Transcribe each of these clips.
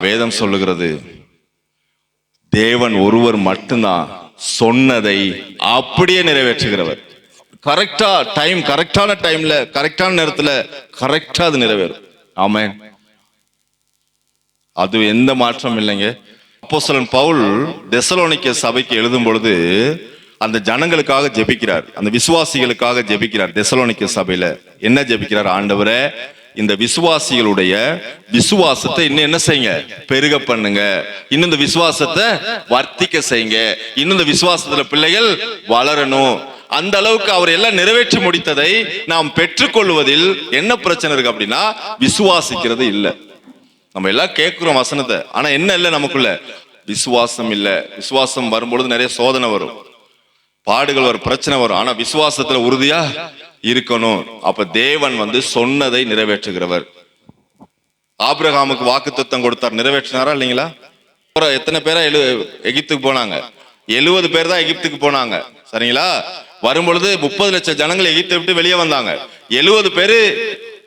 வேதம் சொல்லுகிறது தேவன் ஒருவர் மட்டும்தான் சொன்னதை அப்படியே நிறைவேற்றுகிறவர். கரெக்டா டைம் கரெக்டான டைம்ல கரெக்டான நேரத்துல கரெக்டா அது நிறைவேறும். ஆமென். அது எந்த மாற்றம் இல்லைங்க. அப்போசலன் பவுல் தெசலோனிக்க சபைக்கு எழுதும் பொழுது அந்த ஜனங்களுக்காக ஜெபிக்கிறார். அந்த விசுவாசிகளுக்காக ஜெபிக்கிறார் தெசலோனிக்க சபையில. என்ன ஜெபிக்கிறார்? ஆண்டவரை இந்த விசுவாசிகளுடைய விசுவாசத்தை இன்னும் என்ன செய்யுங்க? பெருக பண்ணுங்க. இன்னும் இந்த விசுவாசத்தை வர்த்திக்க செய்யுங்க. இன்னும் இந்த விசுவாசத்துல பிள்ளைகள் வளரணும். அந்த அளவுக்கு அவர் எல்லாம் நிறைவேற்றி முடித்ததை நாம் பெற்றுக்கொள்வதில் என்ன பிரச்சனை இருக்கு அப்படின்னா விசுவாசிக்கிறது இல்லை. நம்ம எல்லாம் கேட்கிறோம் வசனத்தை. ஆனா என்ன இல்லை நமக்குள்ள? விசுவாசம் இல்லை. விசுவாசம் வரும்பொழுது நிறைய சோதனை வரும். பாடுகள் வரும் பிரச்சனை வரும். ஆனா விசுவாசத்துல உறுதியா இருக்கணும். அப்ப தேவன் வந்து சொன்னதை நிறைவேற்றுகிறவர். ஆபிரகாமுக்கு வாக்கு கொடுத்தார். நிறைவேற்றினாரா இல்லைங்களா? அப்புறம் எத்தனை பேரா எழு எகிப்துக்கு போனாங்க? எழுபது பேர் தான் எகிப்துக்கு போனாங்க. சரிங்களா? வரும்பொழுது முப்பது லட்சம் ஜனங்கள் எகிப்தை விட்டு வெளியே வந்தாங்க. எழுபது பேரு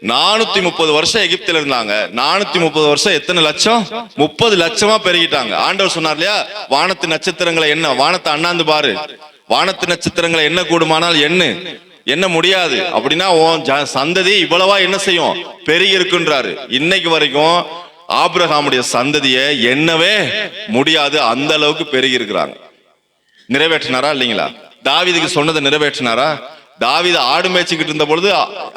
நானூத்தி முப்பது வருஷம் எகிப்துல இருந்தாங்க. நானூத்தி முப்பது வருஷம் எத்தனை லட்சம்? முப்பது லட்சமா பெருகிட்டாங்க. ஆண்டவர் சொன்னார் இல்லையா? வானத்து நட்சத்திரங்களை என்ன? வானத்தை அண்ணாந்து பாரு. வானத்து நட்சத்திரங்களை என்ன கூடுமானால் என்ன என்ன முடியாது? அப்படின்னா உன் சந்ததி இவ்வளவா என்ன செய்யும்? பெருகி இருக்குன்றாரு இன்னைக்கு வரைக்கும் ஆப்ரஹாமுடைய சந்ததியை என்னவே முடியாது. அந்த அளவுக்கு பெருகி இருக்கிறாங்க நிறைவேற்றினாரா இல்லைங்களா? தாவிதுக்கு சொன்னதை நிறைவேற்றினாரா? தாவித ஆடு மேய்ச்சிக்கிட்டு இருந்த பொழுது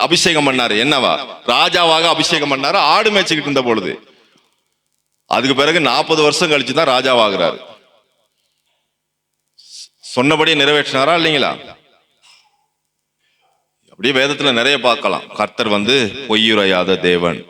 அபிஷேகம் பண்ணாரு. என்னவா? ராஜாவாக அபிஷேகம் பண்ணாரு? ஆடு மேய்ச்சிக்கிட்டு இருந்த பொழுது. அதுக்கு பிறகு நாற்பது வருஷம் கழிச்சு தான் ராஜாவாகிறாரு. சொன்னபடி நிறைவேற்றினாரா இல்லைங்களா? அப்படியே வேதத்துல நிறைய பார்க்கலாம். கர்த்தர் வந்து பொய்யுரையாத தேவன்.